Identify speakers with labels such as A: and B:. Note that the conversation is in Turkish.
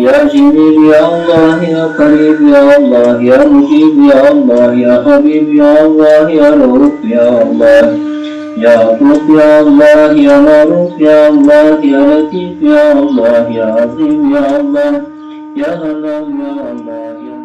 A: Ya Celil ya Allah ya Karib ya Allah ya Mujib ya Allah ya Habib ya Allah ya Rauf ya Allah. Ya Ruf ya Allah ya Maruf ya Allah ya Latif ya Allah ya Azim ya Allah. Ya Allah ya Allah ya